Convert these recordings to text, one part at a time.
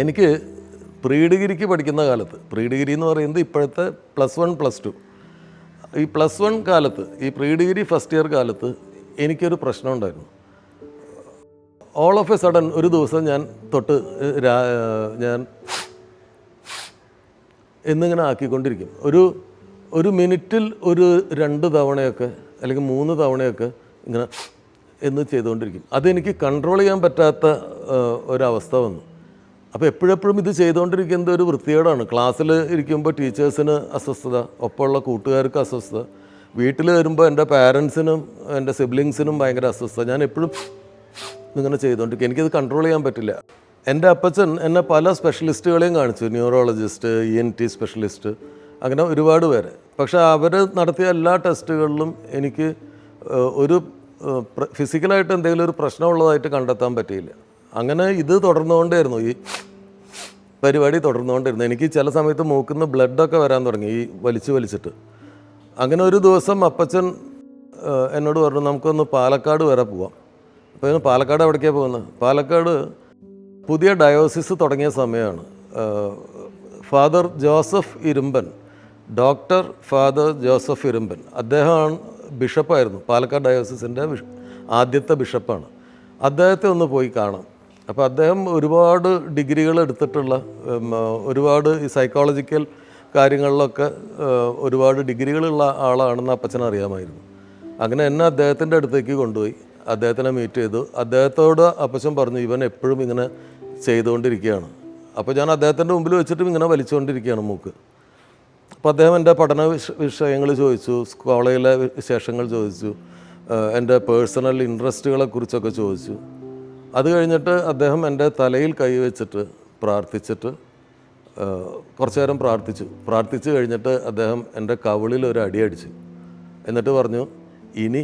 എനിക്ക് പ്രീ ഡിഗ്രിക്ക് പഠിക്കുന്ന കാലത്ത് പ്രീ ഡിഗ്രി എന്ന് പറയുന്നത് ഇപ്പോഴത്തെ പ്ലസ് വൺ പ്ലസ് ടു. ഈ പ്ലസ് വൺ കാലത്ത് ഈ പ്രീ ഡിഗ്രി ഫസ്റ്റ് ഇയർ കാലത്ത് എനിക്കൊരു പ്രശ്നം ഉണ്ടായിരുന്നു. ഓൾ ഓഫ് എ സഡൻ ഒരു ദിവസം ഞാൻ തൊട്ട് ഞാൻ എന്നിങ്ങനെ ആക്കിക്കൊണ്ടിരിക്കും. ഒരു ഒരു മിനിറ്റിൽ ഒരു രണ്ട് തവണയൊക്കെ അല്ലെങ്കിൽ മൂന്ന് തവണയൊക്കെ ഇങ്ങനെ എന്ന് ചെയ്തുകൊണ്ടിരിക്കും. അതെനിക്ക് കൺട്രോൾ ചെയ്യാൻ പറ്റാത്ത ഒരവസ്ഥ വന്നു. അപ്പോൾ എപ്പോഴെപ്പോഴും ഇത് ചെയ്തുകൊണ്ടിരിക്കുന്നത് ഒരു വൃത്തികേടാണ്. ക്ലാസ്സിൽ ഇരിക്കുമ്പോൾ ടീച്ചേഴ്സിന് അസ്വസ്ഥത ഒപ്പമുള്ള കൂട്ടുകാർക്ക് അസ്വസ്ഥത വീട്ടിൽ വരുമ്പോൾ എന്റെ പാരൻസിനും എന്റെ സിബ്ലിങ്സിനും ഭയങ്കര അസ്വസ്ഥത. ഞാൻ എപ്പോഴും ഇങ്ങനെ ചെയ്തുകൊണ്ടിരിക്കും. എനിക്കത് കൺട്രോൾ ചെയ്യാൻ പറ്റില്ല. എന്റെ അപ്പച്ചൻ എന്നെ പല സ്പെഷ്യലിസ്റ്റുകളെയും കാണിച്ചു. Neurologist E N T specialist അങ്ങനെ ഒരുപാട് പേരെ. പക്ഷേ അവർ നടത്തിയ എല്ലാ ടെസ്റ്റുകളിലും എനിക്ക് ഒരു ഫിസിക്കലായിട്ട് എന്തെങ്കിലും ഒരു പ്രശ്നമുള്ളതായിട്ട് കണ്ടെത്താൻ പറ്റിയില്ല. അങ്ങനെ ഇത് തുടർന്നുകൊണ്ടേയിരുന്നു. ഈ പരിപാടി തുടർന്നുകൊണ്ടിരുന്നു എനിക്ക് ചില സമയത്ത് മൂക്കുന്ന ബ്ലഡൊക്കെ വരാൻ തുടങ്ങി ഈ വലിച്ചു വലിച്ചിട്ട്. അങ്ങനെ ഒരു ദിവസം അപ്പച്ചൻ എന്നോട് പറഞ്ഞു നമുക്കൊന്ന് പാലക്കാട് വരെ പോവാം. അപ്പോൾ പാലക്കാട് എവിടേക്കാണ് പോകുന്നത് പാലക്കാട് പുതിയ ഡയോസിസ് തുടങ്ങിയ സമയമാണ്. Father Joseph Irumban doctor father Joseph Irumban. അദ്ദേഹമാണ് ബിഷപ്പായിരുന്നു. പാലക്കാട് ഡയോസിസിന്റെ ആദ്യത്തെ ബിഷപ്പാണ്. അദ്ദേഹത്തെ ഒന്ന് പോയി കാണാം. അപ്പോൾ അദ്ദേഹം ഒരുപാട് ഡിഗ്രികൾ എടുത്തിട്ടുള്ള ഒരുപാട് ഈ സൈക്കോളജിക്കൽ കാര്യങ്ങളിലൊക്കെ ഒരുപാട് ഡിഗ്രികളുള്ള ആളാണെന്ന് അപ്പച്ചൻ അറിയാമായിരുന്നു. അങ്ങനെ എന്നെ അദ്ദേഹത്തിന്റെ അടുത്തേക്ക് കൊണ്ടുപോയി. അദ്ദേഹത്തിനെ മീറ്റ് ചെയ്തു. അദ്ദേഹത്തോട് അപ്പച്ചൻ പറഞ്ഞു ഇവൻ എപ്പോഴും ഇങ്ങനെ ചെയ്തുകൊണ്ടിരിക്കുകയാണ്. അപ്പോൾ ഞാൻ അദ്ദേഹത്തിന്റെ മുമ്പിൽ വെച്ചിട്ടും ഇങ്ങനെ വലിച്ചുകൊണ്ടിരിക്കുകയാണ് മൂക്ക്. അപ്പോൾ അദ്ദേഹം എന്റെ പഠന വിഷ വിഷയങ്ങൾ ചോദിച്ചു കോളേജിലെ വിശേഷങ്ങൾ ചോദിച്ചു എന്റെ പേഴ്സണൽ ഇൻട്രസ്റ്റുകളെ കുറിച്ചൊക്കെ ചോദിച്ചു. അത് കഴിഞ്ഞിട്ട് അദ്ദേഹം എന്റെ തലയിൽ കൈവച്ചിട്ട് പ്രാർത്ഥിച്ചിട്ട് കുറച്ചു നേരം പ്രാർത്ഥിച്ചു. പ്രാർത്ഥിച്ചു കഴിഞ്ഞിട്ട് അദ്ദേഹം എന്റെ കവിളിൽ ഒരു അടി അടിച്ചു. എന്നിട്ട് പറഞ്ഞു ഇനി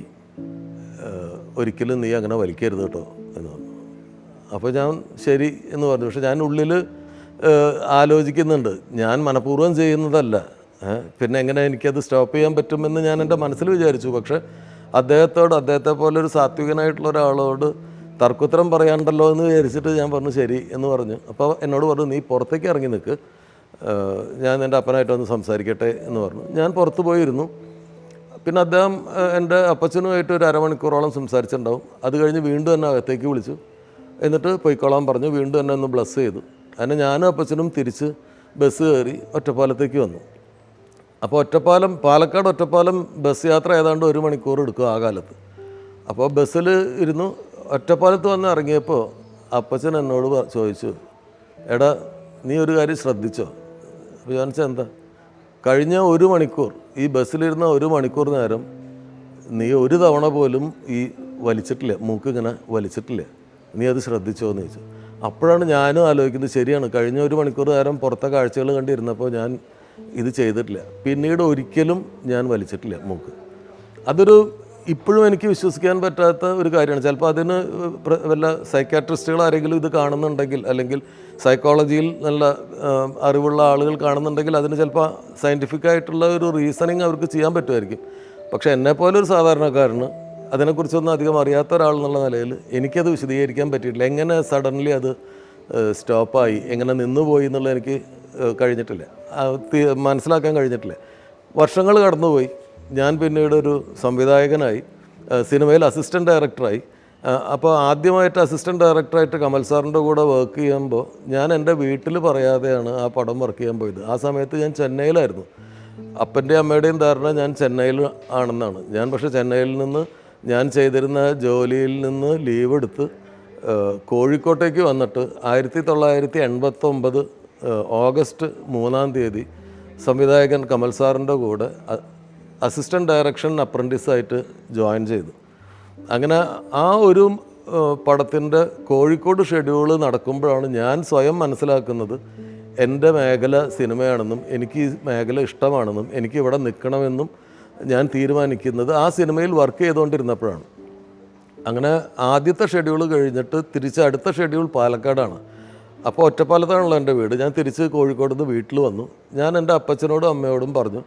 ഒരിക്കലും നീ അങ്ങനെ വലിക്കരുത് കേട്ടോ എന്ന് പറഞ്ഞു. അപ്പോൾ ഞാൻ ശരി എന്ന് പറഞ്ഞു. പക്ഷെ ഞാൻ ഉള്ളിൽ ആലോചിക്കുന്നുണ്ട്. ഞാൻ മനഃപൂർവം ചെയ്യുന്നതല്ല. പിന്നെ എങ്ങനെ എനിക്കത് സ്റ്റോപ്പ് ചെയ്യാൻ പറ്റുമെന്ന് ഞാൻ എന്റെ മനസ്സിൽ വിചാരിച്ചു. പക്ഷേ അദ്ദേഹത്തോട് അദ്ദേഹത്തെ പോലെ ഒരു സാത്വികനായിട്ടുള്ള ഒരാളോട് തർക്കുത്തരം പറയാണ്ടല്ലോ എന്ന് വിചാരിച്ചിട്ട് ഞാൻ പറഞ്ഞു ശരി എന്ന് പറഞ്ഞു. അപ്പോൾ എന്നോട് പറഞ്ഞു നീ പുറത്തേക്ക് ഇറങ്ങി നിൽക്ക്. ഞാൻ എന്റെ അപ്പനായിട്ട് ഒന്ന് സംസാരിക്കട്ടെ എന്ന് പറഞ്ഞു. ഞാൻ പുറത്ത് പോയിരുന്നു. പിന്നെ അദ്ദേഹം എന്റെ അപ്പച്ചനുമായിട്ട് ഒരു അരമണിക്കൂറോളം സംസാരിച്ചിട്ടുണ്ടാവും. അത് കഴിഞ്ഞ് വീണ്ടും എന്നെ അകത്തേക്ക് വിളിച്ചു. എന്നിട്ട് പൊയ്ക്കോളാൻ പറഞ്ഞു. വീണ്ടും എന്നെ ഒന്ന് ബ്ലസ് ചെയ്തു. അങ്ങനെ ഞാനും അപ്പച്ചനും തിരിച്ച് ബസ് കയറി ഒറ്റപ്പാലത്തേക്ക് വന്നു. അപ്പോൾ ഒറ്റപ്പാലം പാലക്കാട് ഒറ്റപ്പാലം ബസ് യാത്ര ഏതാണ്ട് ഒരു മണിക്കൂർ എടുക്കും ആ കാലത്ത്. അപ്പോൾ ബസ്സിൽ ഇരുന്നു. ഒറ്റപ്പാലത്ത് വന്ന് ഇറങ്ങിയപ്പോൾ അപ്പച്ചൻ എന്നോട് ചോദിച്ചു എടാ നീ ഒരു കാര്യം ശ്രദ്ധിച്ചോ? അപ്പോൾ ചോദിച്ചാൽ എന്താ? കഴിഞ്ഞ ഒരു മണിക്കൂർ ഈ ബസ്സിലിരുന്ന ഒരു മണിക്കൂർ നേരം നീ ഒരു തവണ പോലും ഈ വലിച്ചിട്ടില്ല മൂക്ക് ഇങ്ങനെ വലിച്ചിട്ടില്ല. നീ അത് ശ്രദ്ധിച്ചോ? എന്ന് ചോദിച്ചു. അപ്പോഴാണ് ഞാനും ആലോചിക്കുന്നത് ശരിയാണ് കഴിഞ്ഞ ഒരു മണിക്കൂർ നേരം പുറത്തെ കാഴ്ചകൾ കണ്ടിരുന്നപ്പോൾ ഞാൻ ഇത് ചെയ്തിട്ടില്ല. പിന്നീട് ഒരിക്കലും ഞാൻ വലിച്ചിട്ടില്ല മൂക്ക്. അതൊരു ഇപ്പോഴും എനിക്ക് വിശ്വസിക്കാൻ പറ്റാത്ത ഒരു കാര്യമാണ്. ചിലപ്പോൾ അതിന് വല്ല സൈക്കാട്രിസ്റ്റുകൾ ആരെങ്കിലും ഇത് കാണുന്നുണ്ടെങ്കിൽ അല്ലെങ്കിൽ സൈക്കോളജിയിൽ നല്ല അറിവുള്ള ആളുകൾ കാണുന്നുണ്ടെങ്കിൽ അതിന് ചിലപ്പോൾ സയന്റിഫിക് ആയിട്ടുള്ള ഒരു റീസണിങ് അവർക്ക് ചെയ്യാൻ പറ്റുമായിരിക്കും. പക്ഷേ എന്നെപ്പോലെ ഒരു സാധാരണക്കാരന് അതിനെക്കുറിച്ചൊന്നും അധികം അറിയാത്ത ഒരാൾ എന്നുള്ള നിലയിൽ എനിക്കത് വിശദീകരിക്കാൻ പറ്റിയിട്ടില്ല. എങ്ങനെ സഡൻലി അത് സ്റ്റോപ്പായി എങ്ങനെ നിന്നുപോയി എന്നുള്ളത് എനിക്ക് കഴിഞ്ഞിട്ടില്ല. മനസ്സിലാക്കാൻ കഴിഞ്ഞിട്ടില്ല. വർഷങ്ങൾ കടന്നുപോയി. ഞാൻ പിന്നീട് ഒരു സംവിധായകനായി സിനിമയിൽ അസിസ്റ്റന്റ് ഡയറക്ടറായി അപ്പോൾ ആദ്യമായിട്ട് അസിസ്റ്റന്റ് ഡയറക്ടറായിട്ട് കമൽ സാറിന്റെ കൂടെ വർക്ക് ചെയ്യുമ്പോൾ ഞാൻ എന്റെ വീട്ടിൽ പറയാതെയാണ് ആ പടം വർക്ക് ചെയ്യാൻ പോയത്. ആ സമയത്ത് ഞാൻ ചെന്നൈയിലായിരുന്നു. അപ്പന്റെ അമ്മയുടെയും ധാരണ ഞാൻ ചെന്നൈയിൽ ആണെന്നാണ്. ഞാൻ പക്ഷേ ചെന്നൈയിൽ നിന്ന് ഞാൻ ചെയ്തിരുന്ന ജോലിയിൽ നിന്ന് ലീവ് എടുത്ത് കോഴിക്കോട്ടേക്ക് വന്നിട്ട് ആയിരത്തി തൊള്ളായിരത്തി എൺപത്തൊമ്പത് ഓഗസ്റ്റ് മൂന്നാം തീയതി സംവിധായകൻ കമൽ സാറിന്റെ കൂടെ അ- അസിസ്റ്റന്റ് ഡയറക്ഷൻ അപ്രന്റീസായിട്ട് ജോയിൻ ചെയ്തു. അങ്ങനെ ആ ഒരു പടത്തിന്റെ കോഴിക്കോട് ഷെഡ്യൂൾ നടക്കുമ്പോഴാണ് ഞാൻ സ്വയം മനസ്സിലാക്കുന്നത് എന്റെ മേഖല സിനിമയാണെന്നും എനിക്ക് ഈ മേഖല ഇഷ്ടമാണെന്നും എനിക്ക് ഇവിടെ നിൽക്കണമെന്നും ഞാൻ തീരുമാനിക്കുന്നത് ആ സിനിമയിൽ വർക്ക് ചെയ്തുകൊണ്ടിരുന്നപ്പോഴാണ്. അങ്ങനെ ആദ്യത്തെ ഷെഡ്യൂൾ കഴിഞ്ഞിട്ട് തിരിച്ച് അടുത്ത ഷെഡ്യൂൾ പാലക്കാടാണ്. അപ്പോൾ ഒറ്റപ്പാലത്താണല്ലോ എന്റെ വീട്. ഞാൻ തിരിച്ച് കോഴിക്കോട് നിന്ന് വീട്ടിൽ വന്നു. ഞാൻ എന്റെ അപ്പച്ചനോടും അമ്മയോടും പറഞ്ഞു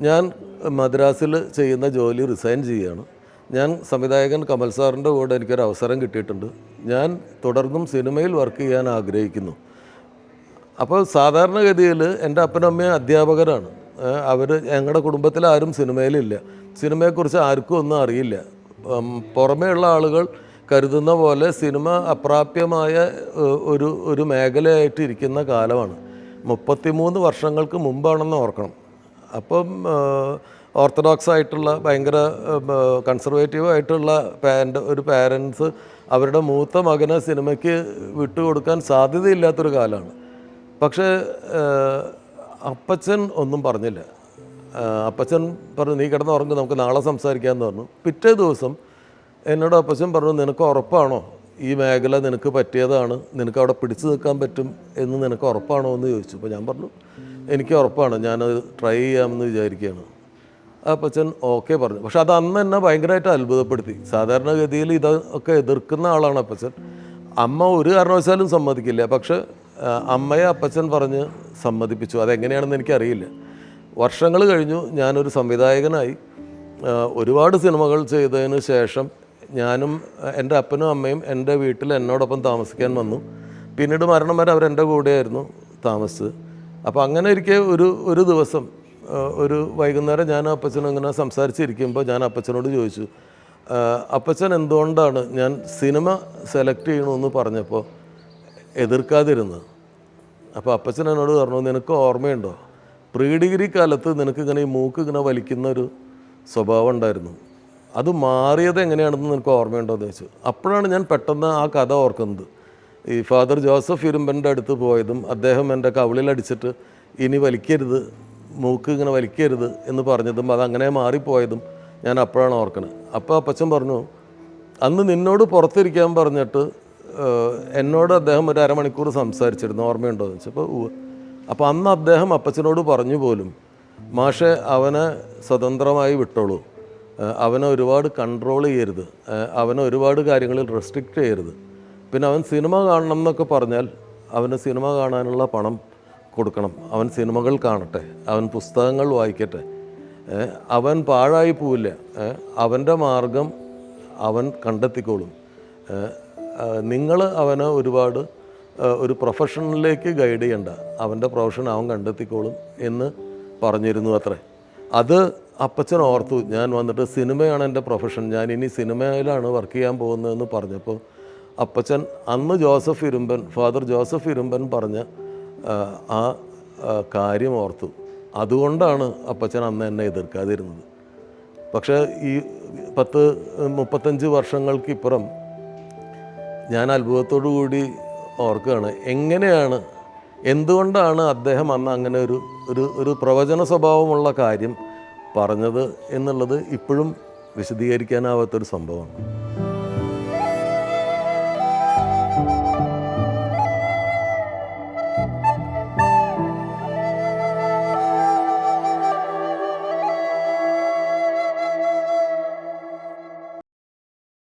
ഞാൻ മദ്രാസിൽ ചെയ്യുന്ന ജോലി റിസൈൻ ചെയ്യുകയാണ്. ഞാൻ സംവിധായകൻ കമൽ സാറിന്റെ കൂടെ എനിക്കൊരു അവസരം കിട്ടിയിട്ടുണ്ട്. ഞാൻ തുടർന്നും സിനിമയിൽ വർക്ക് ചെയ്യാൻ ആഗ്രഹിക്കുന്നു. അപ്പോൾ സാധാരണഗതിയിൽ എന്റെ അപ്പനും അമ്മയും അധ്യാപകരാണ്. അവർ ഞങ്ങളുടെ കുടുംബത്തിൽ ആരും സിനിമയിലില്ല. സിനിമയെക്കുറിച്ച് ആർക്കും ഒന്നും അറിയില്ല. പുറമേ പുറമേയുള്ള ആളുകൾ കരുതുന്ന പോലെ സിനിമ അപ്രാപ്യമായ ഒരു ഒരു മേഖലയായിട്ട് ഇരിക്കുന്ന കാലമാണ്. മുപ്പത്തിമൂന്ന് വർഷങ്ങൾക്ക് മുമ്പാണെന്ന് ഓർക്കണം. അപ്പം ഓർത്തഡോക്സ് ആയിട്ടുള്ള ഭയങ്കര കൺസർവേറ്റീവ് ആയിട്ടുള്ള പാരന്റ് ഒരു പാരൻസ് അവരുടെ മൂത്ത മകനെ സിനിമയ്ക്ക് വിട്ടുകൊടുക്കാൻ സാധ്യതയില്ലാത്തൊരു കാലമാണ്. പക്ഷേ അപ്പച്ചൻ ഒന്നും പറഞ്ഞില്ല. അപ്പച്ചൻ പറഞ്ഞു നീ കിടന്ന് ഉറങ്ങും നമുക്ക് നാളെ സംസാരിക്കാമെന്ന് പറഞ്ഞു. പിറ്റേ ദിവസം എന്നോട് അപ്പച്ചൻ പറഞ്ഞു നിനക്ക് ഉറപ്പാണോ? ഈ മേഖല നിനക്ക് പറ്റിയതാണ് നിനക്ക് അവിടെ പിടിച്ചു നിൽക്കാൻ പറ്റും എന്ന് നിനക്ക് ഉറപ്പാണോ എന്ന് ചോദിച്ചു. അപ്പോൾ ഞാൻ പറഞ്ഞു എനിക്ക് ഉറപ്പാണ് ഞാനത് ട്രൈ ചെയ്യാമെന്ന് വിചാരിക്കുകയാണ്. ആ അപ്പച്ചൻ ഓക്കെ പറഞ്ഞു. പക്ഷെ അത് അന്ന് എന്നെ ഭയങ്കരമായിട്ട് അത്ഭുതപ്പെടുത്തി. സാധാരണഗതിയിൽ ഇതൊക്കെ എതിർക്കുന്ന ആളാണ് അപ്പച്ചൻ അമ്മ ഒരു കാരണവശാലും സമ്മതിക്കില്ല. പക്ഷെ അമ്മയെ അപ്പച്ചൻ പറഞ്ഞ് സമ്മതിപ്പിച്ചു. അതെങ്ങനെയാണെന്ന് എനിക്കറിയില്ല. വർഷങ്ങൾ കഴിഞ്ഞു ഞാനൊരു സംവിധായകനായി. ഒരുപാട് സിനിമകൾ ചെയ്തതിന് ശേഷം ഞാനും എന്റെ അപ്പനും അമ്മയും എന്റെ വീട്ടിൽ എന്നോടൊപ്പം താമസിക്കാൻ വന്നു. പിന്നീട് മരണം വരെ അവരെന്റെ കൂടെയായിരുന്നു താമസിച്ചത്. അപ്പോൾ അങ്ങനെ ഇരിക്കെ ഒരു ഒരു ദിവസം ഒരു വൈകുന്നേരം ഞാൻ അപ്പച്ചനും ഇങ്ങനെ സംസാരിച്ചിരിക്കുമ്പോൾ ഞാൻ അപ്പച്ചനോട് ചോദിച്ചു അപ്പച്ചൻ എന്തുകൊണ്ടാണ് ഞാൻ സിനിമ സെലക്ട് ചെയ്യണമെന്ന് പറഞ്ഞപ്പോൾ എതിർക്കാതിരുന്നത്? അപ്പോൾ അപ്പച്ചൻ എന്നോട് പറഞ്ഞു നിനക്ക് ഓർമ്മയുണ്ടോ? പ്രീ ഡിഗ്രി കാലത്ത് നിനക്ക് ഇങ്ങനെ ഈ മൂക്ക് ഇങ്ങനെ വലിക്കുന്ന ഒരു സ്വഭാവം ഉണ്ടായിരുന്നു. അത് മാറിയത് എങ്ങനെയാണെന്ന് നിനക്ക് ഓർമ്മയുണ്ടോ എന്ന് ചോദിച്ചു അപ്പോഴാണ് ഞാൻ പെട്ടെന്ന് ആ കഥ ഓർക്കുന്നത്. ഈ ഫാദർ ജോസഫ് ഇരുമ്പന്റെ അടുത്ത് പോയതും അദ്ദേഹം എന്റെ കവിളിലടിച്ചിട്ട് ഇനി വലിക്കരുത് മൂക്ക് ഇങ്ങനെ വലിക്കരുത് എന്ന് പറഞ്ഞതും അതങ്ങനെ മാറിപ്പോയതും ഞാൻ അപ്പോഴാണ് ഓർക്കണത്. അപ്പോൾ അപ്പച്ചൻ പറഞ്ഞു അന്ന് നിന്നോട് പുറത്തിരിക്കാൻ പറഞ്ഞിട്ട് എന്നോട് അദ്ദേഹം ഒരു അരമണിക്കൂർ സംസാരിച്ചിരുന്നു. ഓർമ്മയുണ്ടോ എന്ന് വെച്ചപ്പോൾ അപ്പോൾ അന്ന് അദ്ദേഹം അപ്പച്ചനോട് പറഞ്ഞു പോലും മാഷെ അവനെ സ്വതന്ത്രമായി വിട്ടോളൂ. അവനെ ഒരുപാട് കൺട്രോൾ ചെയ്യരുത്. അവനെ ഒരുപാട് കാര്യങ്ങളിൽ റെസ്ട്രിക്റ്റ് ചെയ്യരുത്. പിന്നെ അവൻ സിനിമ കാണണം എന്നൊക്കെ പറഞ്ഞാൽ അവന് സിനിമ കാണാനുള്ള പണം കൊടുക്കണം. അവൻ സിനിമകൾ കാണട്ടെ. അവൻ പുസ്തകങ്ങൾ വായിക്കട്ടെ. അവൻ പാഴായി പോവില്ല. അവന്റെ മാർഗം അവൻ കണ്ടെത്തിക്കോളും. നിങ്ങൾ അവനെ ഒരുപാട് ഒരു പ്രൊഫഷനിലേക്ക് ഗൈഡ് ചെയ്യണ്ട. അവന്റെ പ്രൊഫഷൻ അവൻ കണ്ടെത്തിക്കോളും എന്ന് പറഞ്ഞിരുന്നു അത്രേ. അത് അപ്പച്ചൻ ഓർത്തു ഞാൻ വന്നിട്ട് സിനിമയാണ് എന്റെ പ്രൊഫഷൻ ഞാൻ ഇനി സിനിമയിലാണ് വർക്ക് ചെയ്യാൻ പോകുന്നതെന്ന് പറഞ്ഞപ്പോൾ അപ്പച്ചൻ അന്ന് Joseph Irumban father Joseph Irumban പറഞ്ഞ ആ, കാര്യം ഓർത്തു. അതുകൊണ്ടാണ് അപ്പച്ചൻ അന്ന് എന്നെ എതിർക്കാതിരുന്നത്. പക്ഷേ ഈ പത്ത് മുപ്പത്തഞ്ച് വർഷങ്ങൾക്കിപ്പുറം ഞാൻ അത്ഭുതത്തോടു കൂടി ഓർക്കുകയാണ് എങ്ങനെയാണ് എന്തുകൊണ്ടാണ് അദ്ദേഹം അന്ന് അങ്ങനെ ഒരു ഒരു ഒരു പ്രവചന സ്വഭാവമുള്ള കാര്യം പറഞ്ഞത് എന്നുള്ളത് ഇപ്പോഴും വിശദീകരിക്കാനാവാത്തൊരു സംഭവമാണ്.